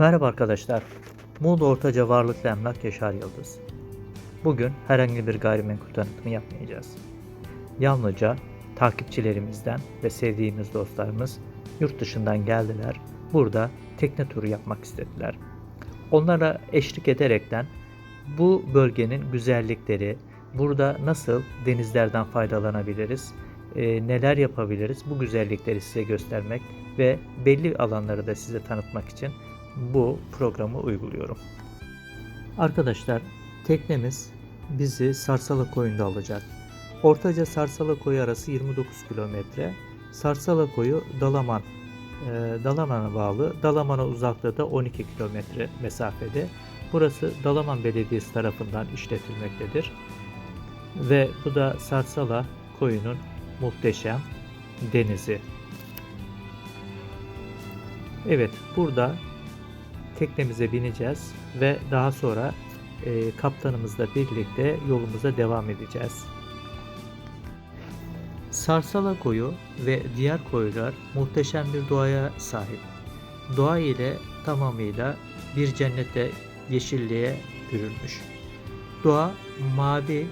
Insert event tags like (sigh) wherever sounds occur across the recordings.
Merhaba arkadaşlar. Muğla Ortaca Varlıklı Emlak Yaşar Yıldız. Bugün herhangi bir gayrimenkul tanıtımı yapmayacağız. Yalnızca takipçilerimizden ve sevdiğimiz dostlarımız yurt dışından geldiler. Burada tekne turu yapmak istediler. Onlara eşlik ederekten bu bölgenin güzellikleri, burada nasıl denizlerden faydalanabiliriz, e, neler yapabiliriz bu güzellikleri size göstermek ve belli alanları da size tanıtmak için bu programı uyguluyorum. Arkadaşlar teknemiz bizi Sarsala Koyu'nda alacak. Ortaca Sarsala Koyu arası 29 kilometre. Sarsala Koyu Dalaman e, Dalaman'a bağlı. Dalaman'a uzaklığı da 12 kilometre mesafede. Burası Dalaman Belediyesi tarafından işletilmektedir. Ve bu da Sarsala Koyu'nun muhteşem denizi. Evet, burada teknemize bineceğiz ve daha sonra e, kaptanımızla birlikte yolumuza devam edeceğiz. Sarsala koyu ve diğer koylar muhteşem bir doğaya sahip. Doğa ile tamamıyla bir cennete, yeşilliğe bürünmüş. Doğa mavi,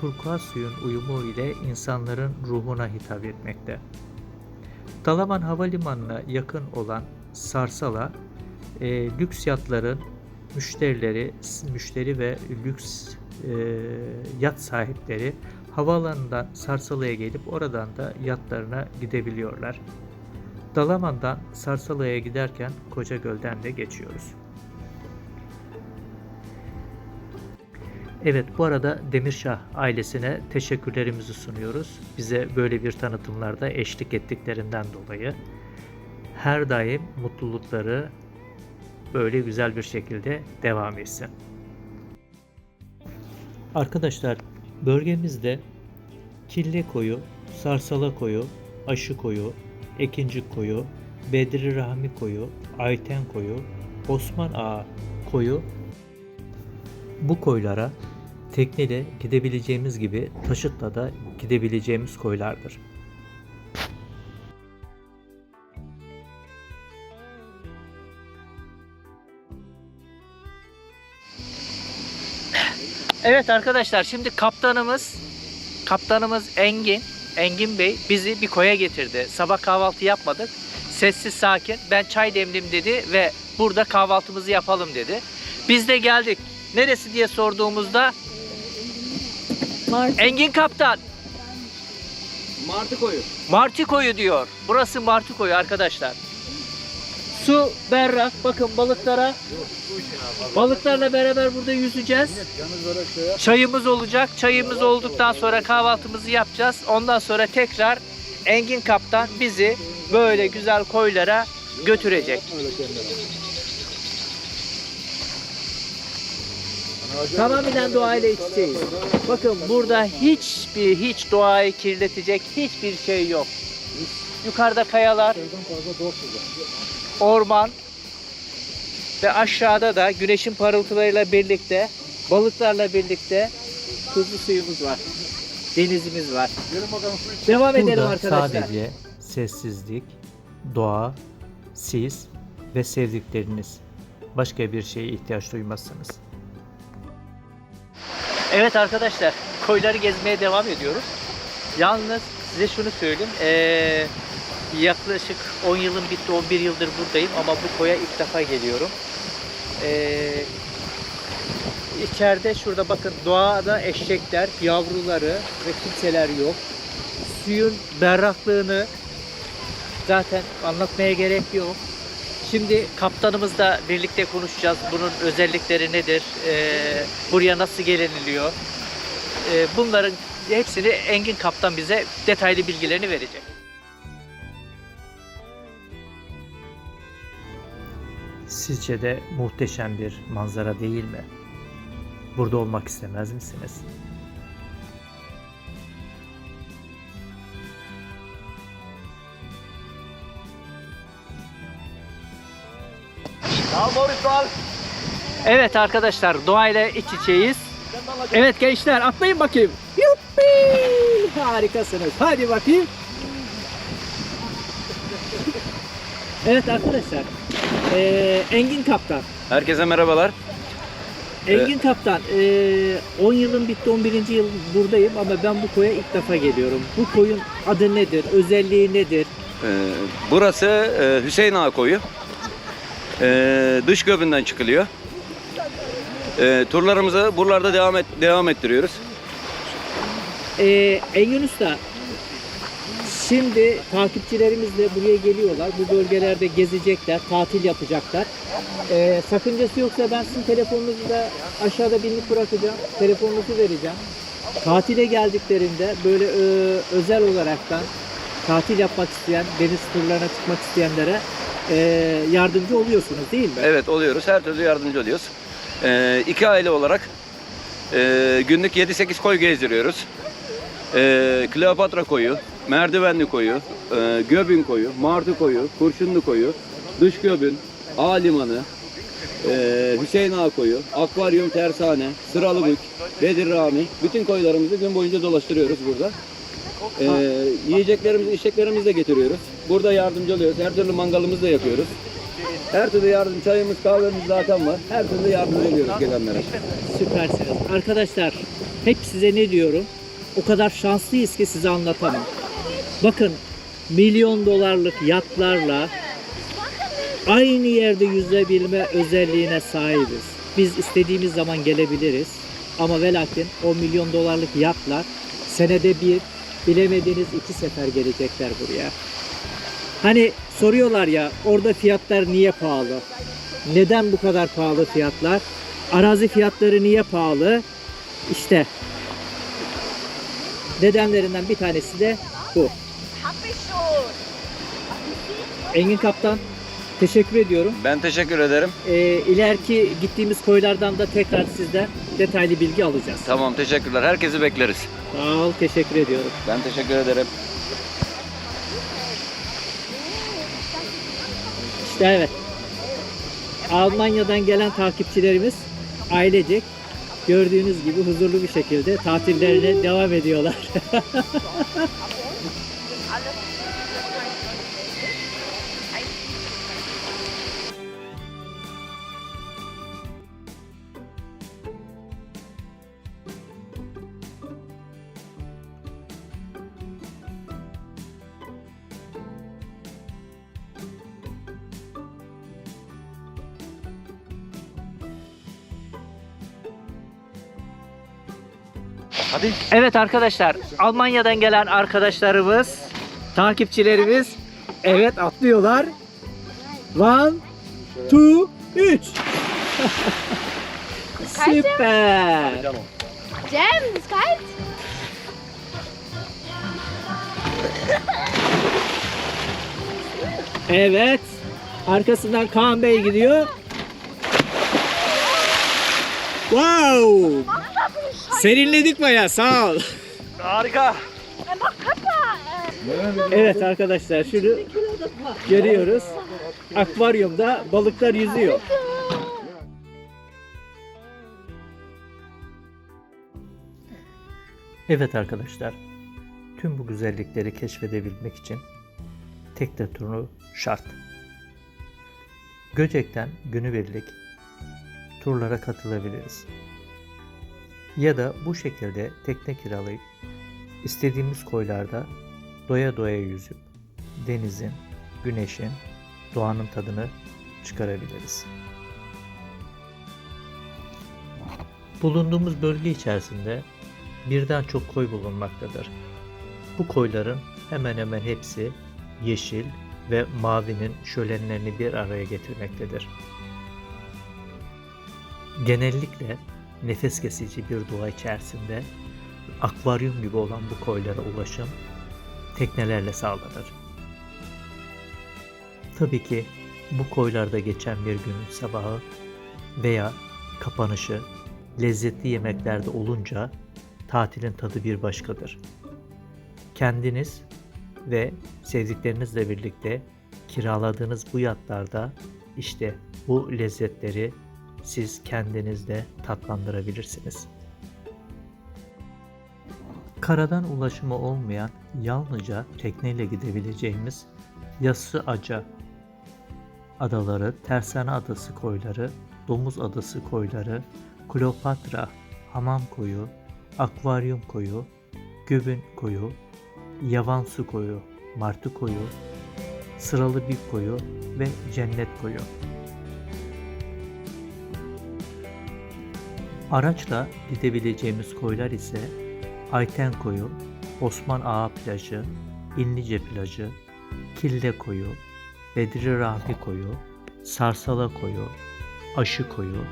turkuaz suyun uyumu ile insanların ruhuna hitap etmekte. Dalaman Havalimanı'na yakın olan Sarsala, e, lüks yatların müşterileri, müşteri ve lüks e, yat sahipleri havaalanından Sarsalı'ya gelip oradan da yatlarına gidebiliyorlar. Dalaman'dan Sarsalı'ya giderken Kocagöl'den de geçiyoruz. Evet bu arada Demirşah ailesine teşekkürlerimizi sunuyoruz. Bize böyle bir tanıtımlarda eşlik ettiklerinden dolayı. Her daim mutlulukları böyle güzel bir şekilde devam etsin. Arkadaşlar bölgemizde Kille Koyu, Sarsala Koyu, Aşı Koyu, Ekinci Koyu, Bedri Rahmi Koyu, Ayten Koyu, Osman Ağa Koyu bu koylara tekneyle gidebileceğimiz gibi taşıtla da gidebileceğimiz koylardır. Evet arkadaşlar şimdi kaptanımız kaptanımız Engin Engin Bey bizi bir koya getirdi. Sabah kahvaltı yapmadık. Sessiz sakin. Ben çay demlim dedi ve burada kahvaltımızı yapalım dedi. Biz de geldik. Neresi diye sorduğumuzda Mart. Engin Kaptan Martı koyu. Martı koyu diyor. Burası Martı koyu arkadaşlar. Su berrak. Bakın balıklara balıklarla beraber burada yüzeceğiz. Çayımız olacak. Çayımız olduktan sonra kahvaltımızı yapacağız. Ondan sonra tekrar Engin Kaptan bizi böyle güzel koylara götürecek. Tamamen doğayla iç. Bakın burada hiçbir hiç doğayı kirletecek hiçbir şey yok. Yukarıda kayalar, orman ve aşağıda da güneşin parıltılarıyla birlikte, balıklarla birlikte tuzlu suyumuz var. Denizimiz var. Devam edelim Burada arkadaşlar. sadece sessizlik, doğa, siz ve sevdikleriniz. Başka bir şeye ihtiyaç duymazsınız. Evet arkadaşlar, koyları gezmeye devam ediyoruz. Yalnız size şunu söyleyeyim. Ee, yaklaşık 10 yılım bitti, 11 yıldır buradayım ama bu koya ilk defa geliyorum. Ee, içeride şurada bakın doğada eşekler, yavruları ve kimseler yok. Suyun berraklığını zaten anlatmaya gerek yok. Şimdi kaptanımızla birlikte konuşacağız. Bunun özellikleri nedir? Ee, buraya nasıl geliniliyor? Ee, bunların hepsini Engin Kaptan bize detaylı bilgilerini verecek. Sizce de muhteşem bir manzara değil mi? Burada olmak istemez misiniz? Evet arkadaşlar doğayla iç içeyiz. Evet gençler atlayın bakayım. Yuppi! Harikasınız. Hadi bakayım. Evet arkadaşlar Ee, Engin Kaptan. Herkese merhabalar. Engin Kaptan, ee, 10 yılın bitti 11. yıl buradayım ama ben bu koya ilk defa geliyorum. Bu koyun adı nedir? Özelliği nedir? Ee, burası e, Hüseyin Ağa Koyu. Ee, dış göbünden çıkılıyor. Ee, turlarımızı buralarda devam et, devam ettiriyoruz. Ee, Engin Usta, şimdi takipçilerimiz de buraya geliyorlar. Bu bölgelerde gezecekler, tatil yapacaklar. Ee, sakıncası yoksa ben sizin telefonunuzu da aşağıda binlik bırakacağım. Telefonunuzu vereceğim. Tatile geldiklerinde böyle e, özel olaraktan tatil yapmak isteyen, deniz turlarına çıkmak isteyenlere e, yardımcı oluyorsunuz değil mi? Evet oluyoruz. Her türlü yardımcı oluyoruz. Ee, iki aile olarak e, günlük 7-8 koy gezdiriyoruz. Ee, Kleopatra koyu, Merdivenli koyu, e, Göbün koyu, Martı koyu, Kurşunlu koyu, Dış Göbün, A limanı, e, Hüseyin Ağa koyu, Akvaryum Tersane, Sıralıbük, Bedir Rami. Bütün koylarımızı gün boyunca dolaştırıyoruz burada. Ee, yiyeceklerimizi, içeceklerimizi de getiriyoruz. Burada yardımcı oluyoruz. Her türlü mangalımızı da yakıyoruz. Her türlü yardım, çayımız, kahvemiz zaten var. Her türlü yardımcı oluyoruz gelenlere. Süpersiniz. Arkadaşlar hep size ne diyorum? O kadar şanslıyız ki size anlatamam. Bakın milyon dolarlık yatlarla aynı yerde yüzebilme özelliğine sahibiz. Biz istediğimiz zaman gelebiliriz. Ama ve lakin o milyon dolarlık yatlar senede bir bilemediğiniz iki sefer gelecekler buraya. Hani soruyorlar ya orada fiyatlar niye pahalı? Neden bu kadar pahalı fiyatlar? Arazi fiyatları niye pahalı? İşte nedenlerinden bir tanesi de bu. Engin Kaptan teşekkür ediyorum. Ben teşekkür ederim. Ee, ileriki gittiğimiz koylardan da tekrar sizden detaylı bilgi alacağız. Tamam teşekkürler. Herkesi bekleriz. Sağ ol, teşekkür ediyorum. Ben teşekkür ederim. İşte evet. Almanya'dan gelen takipçilerimiz ailecek gördüğünüz gibi huzurlu bir şekilde tatillerine devam ediyorlar. (laughs) Hadi. Evet arkadaşlar, Almanya'dan gelen arkadaşlarımız, takipçilerimiz, evet atlıyorlar. One, two, üç. Süper. İst kalt? Evet. Arkasından Kaan Bey gidiyor. Wow. Serinledik bayağı sağ ol. Harika. Evet arkadaşlar şunu görüyoruz. Akvaryumda balıklar yüzüyor. Evet arkadaşlar. Tüm bu güzellikleri keşfedebilmek için tekne turu şart. Göcek'ten günübirlik turlara katılabiliriz. Ya da bu şekilde tekne kiralayıp istediğimiz koylarda doya doya yüzüp denizin, güneşin, doğanın tadını çıkarabiliriz. Bulunduğumuz bölge içerisinde birden çok koy bulunmaktadır. Bu koyların hemen hemen hepsi yeşil ve mavinin şölenlerini bir araya getirmektedir. Genellikle nefes kesici bir doğa içerisinde akvaryum gibi olan bu koylara ulaşım teknelerle sağlanır. Tabii ki bu koylarda geçen bir günün sabahı veya kapanışı lezzetli yemeklerde olunca tatilin tadı bir başkadır. Kendiniz ve sevdiklerinizle birlikte kiraladığınız bu yatlarda işte bu lezzetleri siz kendinizde tatlandırabilirsiniz. Karadan ulaşımı olmayan yalnızca tekneyle gidebileceğimiz Yassı Aca adaları, Tersane Adası koyları, Domuz Adası koyları, Kleopatra, Hamam koyu, Akvaryum koyu, Göbün koyu, Yavan Su koyu, Martı koyu, Sıralı bir koyu ve Cennet koyu. Araçla gidebileceğimiz koylar ise Ayten koyu, Osman Ağa plajı, İnlice plajı, Kille koyu, Bedri Rahmi koyu, Sarsala koyu, Aşı koyu,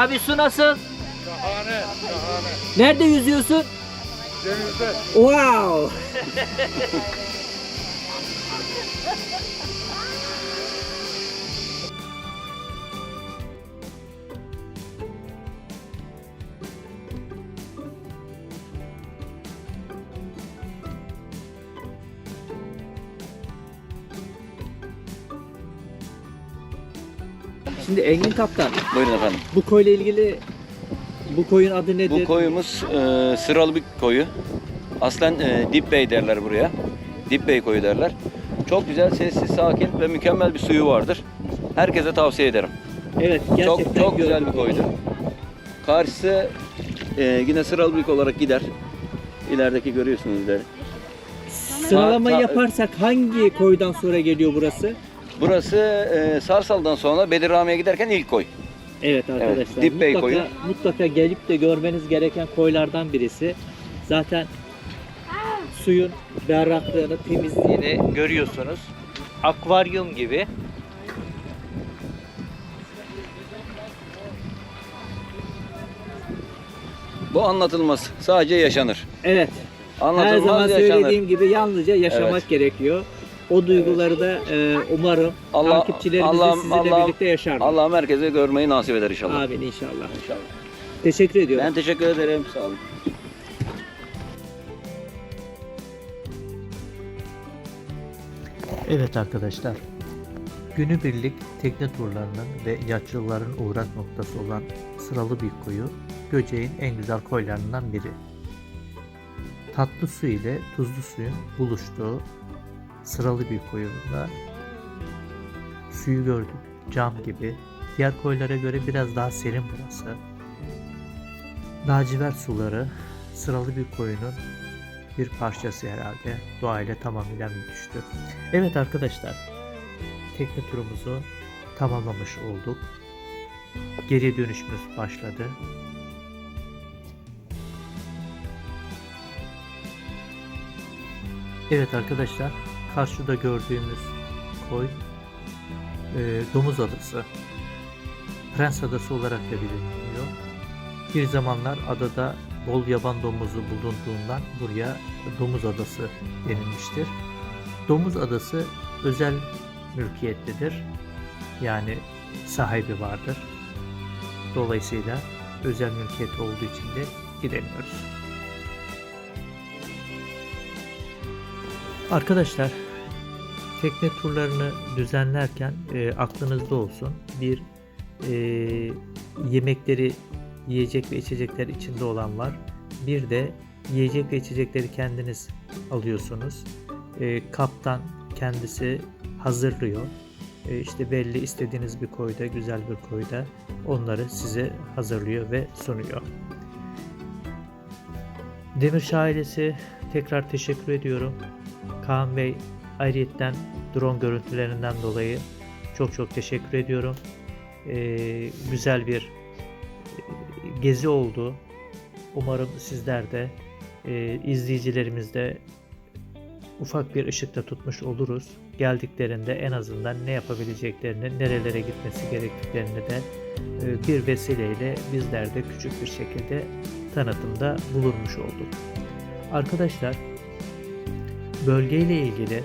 Abi su nasıl? Şahane, şahane. Nerede yüzüyorsun? Denizde. Wow. (laughs) Şimdi Engin Kaptan, Buyurun efendim. bu koyla ilgili bu koyun adı nedir? Bu koyumuz e, sıralı bir koyu. Aslen e, Dip Bey derler buraya. Dip Bey koyu derler. Çok güzel, sessiz, sakin ve mükemmel bir suyu vardır. Herkese tavsiye ederim. Evet, gerçekten çok çok güzel bir koydu. Karşısı e, yine sıralı bir olarak gider. İlerideki görüyorsunuz ileri. Sıralama Ta- ta- yaparsak hangi koydan sonra geliyor burası? Burası e, Sarsal'dan sonra Bedirhami'ye giderken ilk koy. Evet arkadaşlar. Dip Bey mutlaka, koyu. mutlaka gelip de görmeniz gereken koylardan birisi. Zaten suyun berraklığını, temizliğini görüyorsunuz. Akvaryum gibi. Bu anlatılmaz. Sadece yaşanır. evet her Anlatılmaz zaman yaşanır. söylediğim gibi yalnızca yaşamak Evet. gerekiyor. O duyguları da e, umarım Allah- takipçilerimiz de Allah'ım- sizinle Allah'ım- birlikte yaşarlar. Allah herkese görmeyi nasip eder inşallah. Amin inşallah. İnşallah. Teşekkür ediyorum. Ben teşekkür ederim. Sağ olun. Evet arkadaşlar. Günübirlik tekne turlarının ve yatçıların uğrak noktası olan Sıralı bir koyu Göceğin en güzel koylarından biri. Tatlı su ile tuzlu suyun buluştuğu Sıralı bir koyunda suyu gördük cam gibi. Diğer koylara göre biraz daha serin burası. Lacivert suları Sıralı bir koyunun bir parçası herhalde. Doğayla tamamıyla bütüştü. Evet arkadaşlar, tekne turumuzu tamamlamış olduk. Geri dönüşümüz başladı. Evet arkadaşlar, karşıda gördüğümüz koy e, Domuz Adası. Prens Adası olarak da biliniyor. Bir zamanlar adada bol yaban domuzu bulunduğundan buraya Domuz Adası denilmiştir. Domuz Adası özel mülkiyetlidir. Yani sahibi vardır. Dolayısıyla özel mülkiyet olduğu için de gidemiyoruz. Arkadaşlar tekne turlarını düzenlerken e, aklınızda olsun bir e, yemekleri yiyecek ve içecekler içinde olan var. Bir de yiyecek ve içecekleri kendiniz alıyorsunuz. E, kaptan kendisi hazırlıyor. E, işte belli istediğiniz bir koyda, güzel bir koyda onları size hazırlıyor ve sunuyor. Demirşah ailesi tekrar teşekkür ediyorum. Kaan Bey ayrıyetten drone görüntülerinden dolayı çok çok teşekkür ediyorum. E, güzel bir gezi oldu. Umarım sizler de e, izleyicilerimiz de ufak bir ışıkta tutmuş oluruz. geldiklerinde en azından ne yapabileceklerini, nerelere gitmesi gerektiklerini de e, bir vesileyle bizler de küçük bir şekilde tanıtımda bulunmuş olduk. Arkadaşlar bölgeyle ilgili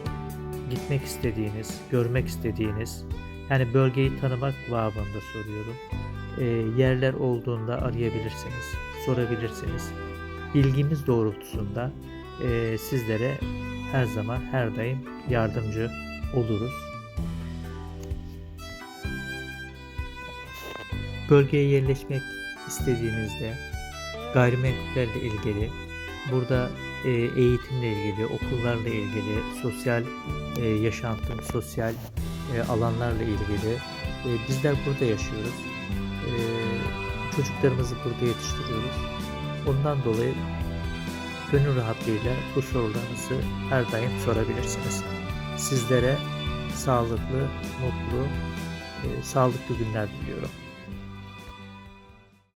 gitmek istediğiniz, görmek istediğiniz yani bölgeyi tanımak babında soruyorum. E, yerler olduğunda arayabilirsiniz, sorabilirsiniz. Bilgimiz doğrultusunda e, sizlere her zaman her daim yardımcı oluruz. Bölgeye yerleşmek istediğinizde gayrimenkullerle ilgili burada e, eğitimle ilgili, okullarla ilgili, sosyal e, yaşantım, sosyal e, alanlarla ilgili bizler burada yaşıyoruz. Çocuklarımızı burada yetiştiriyoruz. Ondan dolayı gönül rahatlığıyla bu sorularınızı her daim sorabilirsiniz. Sizlere sağlıklı, mutlu, sağlıklı günler diliyorum.